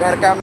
घर काम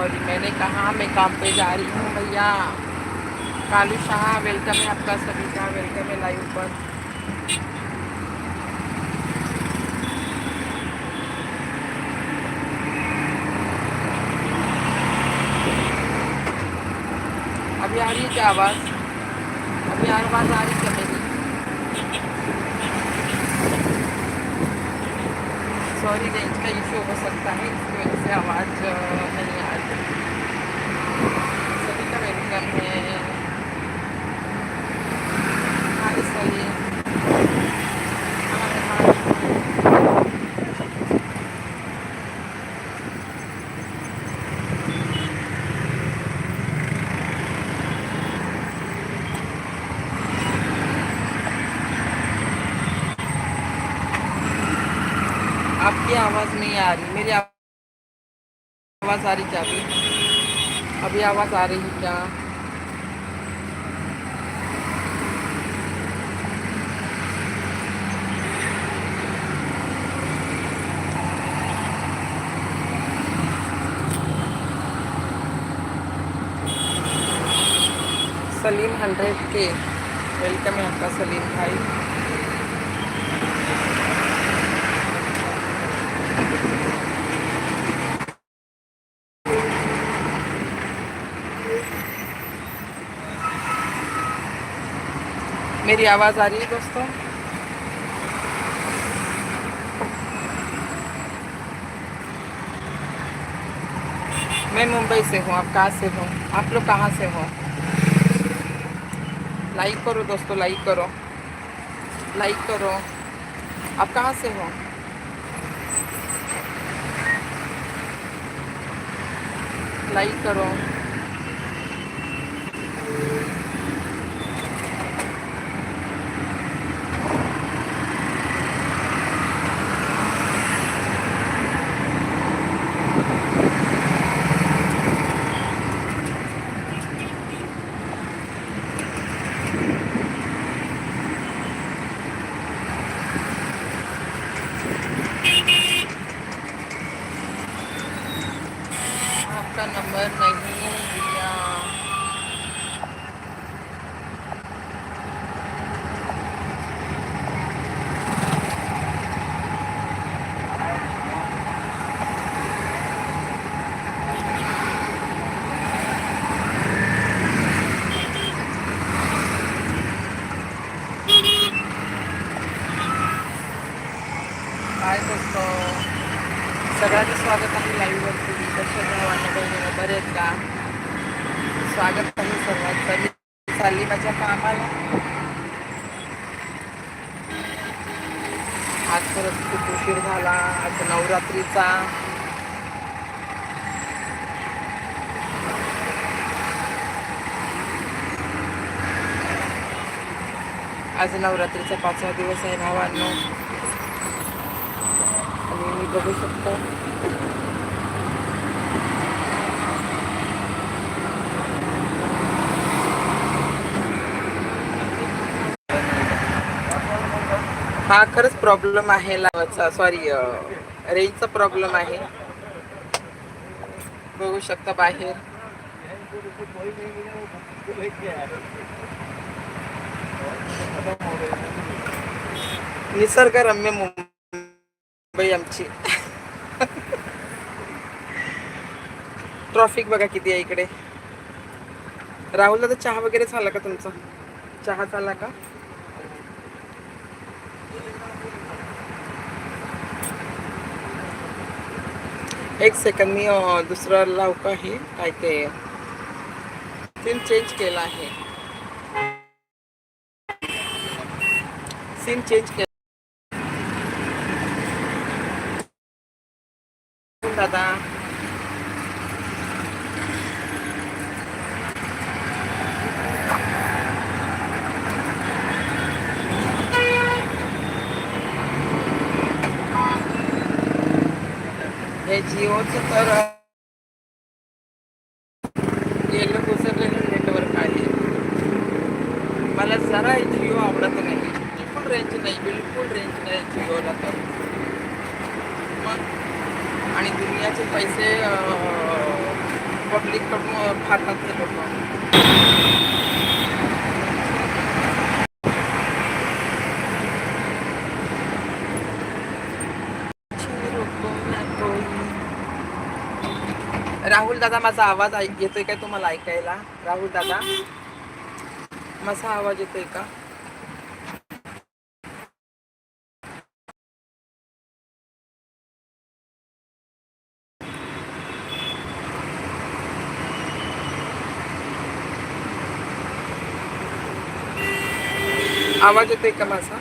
सॉरी मैंने कहा, मैं काम पे जा रही हूँ भैया। कालू शाह वेलकम है आपका सभी का वेलकम है लाइव पर. अभी आ रही है क्या आवाज़? अभी आवाज़ आ रही क्या मेरी? सॉरी रेंज का इशू हो सकता है, इसकी वजह से आवाज़ अ, नहीं आ रही सभी का वेलकम है हाय सलीम हाय हाय आपकी आवाज़ नहीं आ रही, मेरी आवाज़ आ रही क्या अभी? अभी आवाज़ आ रही क्या? सलीम हंड्रेड के, वेलकम है आपका सलीम भाई। मेरी आवाज़ आ रही है दोस्तों? मैं मुंबई से हूँ आप कहाँ से हो? आप लोग कहाँ से हो? लाइक करो दोस्तों लाइक करो। लाइक करो। आप कहाँ से हो? लाइक करो आपका नंबर नहीं दिया काय दोस्तो सगळ्यांचं स्वागत आहे लाईव्हवरती कशा भावांना बहिणीनं बरे आहेत का स्वागत आहे सर्वात तरी चालली माझ्या कामाला. आज परत खूप उशीर झाला आज नवरात्रीचा. आज नवरात्रीचा पाचवा दिवस आहे भावांनो. आणि मी बघू शकतो. हा खरंच प्रॉब्लेम आहे लावाचा. सॉरी रेंजचा प्रॉब्लेम आहे. बघू शकता बाहेर. निसर्गरम्य मुंबई आमची. ट्रॉफिक बघा किती आहे इकडे. राहुलला तर चहा वगैरे झाला का तुमचा? चहा झाला का? एक सेकंद मी दुसरा दुसरं का हे काय ते सीन चेंज केला आहे. सीन चेंज केला दादा हे जिओचं तर गेलं घुसरलेलं नेटवर्क आहे. मला जरा जिओ आवडत नाही. बिलकुल रेंज नाही बिलकुल रेंज नाही जिओला तर. मग आणि दुनियाचे पैसे पब्लिककडून खातात ते लोक राहुल दादा माझा आवाज ऐक येतोय काय तुम्हाला ऐकायला? राहुल दादा माझा आवाज येतोय का? आवाज येतोय का माझा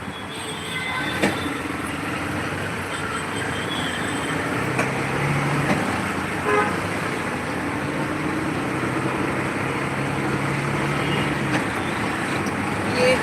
ये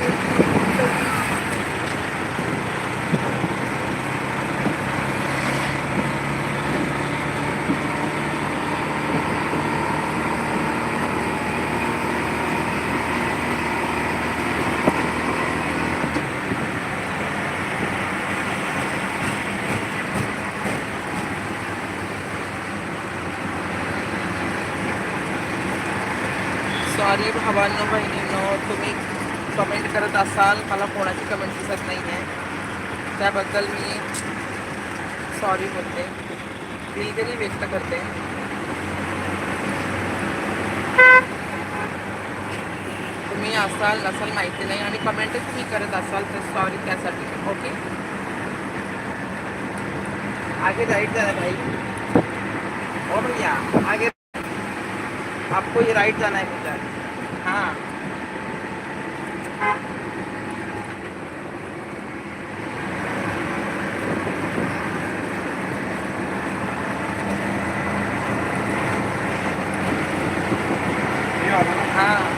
सॉरी भावांनो बहिणींनो. तुम्ही कमेंट करत असाल मला कोणाची कमेंट दिसत नाही आहे त्याबद्दल मी सॉरी बोलते. दिलगिरी व्यक्त करते. तुम्ही असाल नसाल माहिती नाही आणि कमेंटच तुम्ही करत असाल तर सॉरी त्यासाठी. ओके आगे राईट जाना भाई. ओ भैया आगे. आपको ये राइट जाना है बेटा हाँ हाँ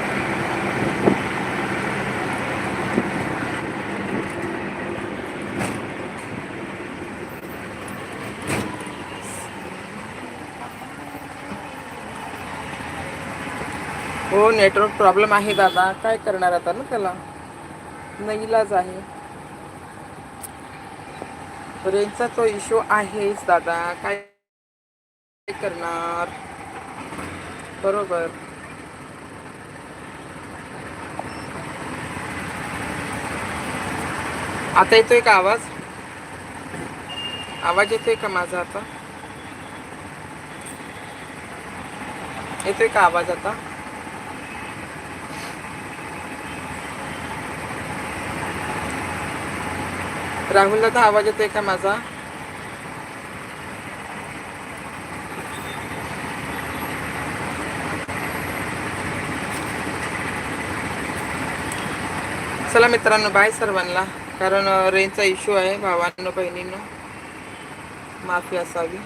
हो नेटवर्क प्रॉब्लेम आहे दादा. काय करणार आता ना त्याला? नाईलाज आहे. रेंजचा तो इश्यू आहेच दादा. काय करणार? बरोबर. आता येतोय का आवाज? आवाज येतोय का माझा आता? येतोय का आवाज आता? राहुलला तर आवाज येतोय का माझा? चला मित्रांनो बाय सर्वांना. कारण रेंजचा इश्यू आहे भावांनो बहिणींनो. माफी असावी.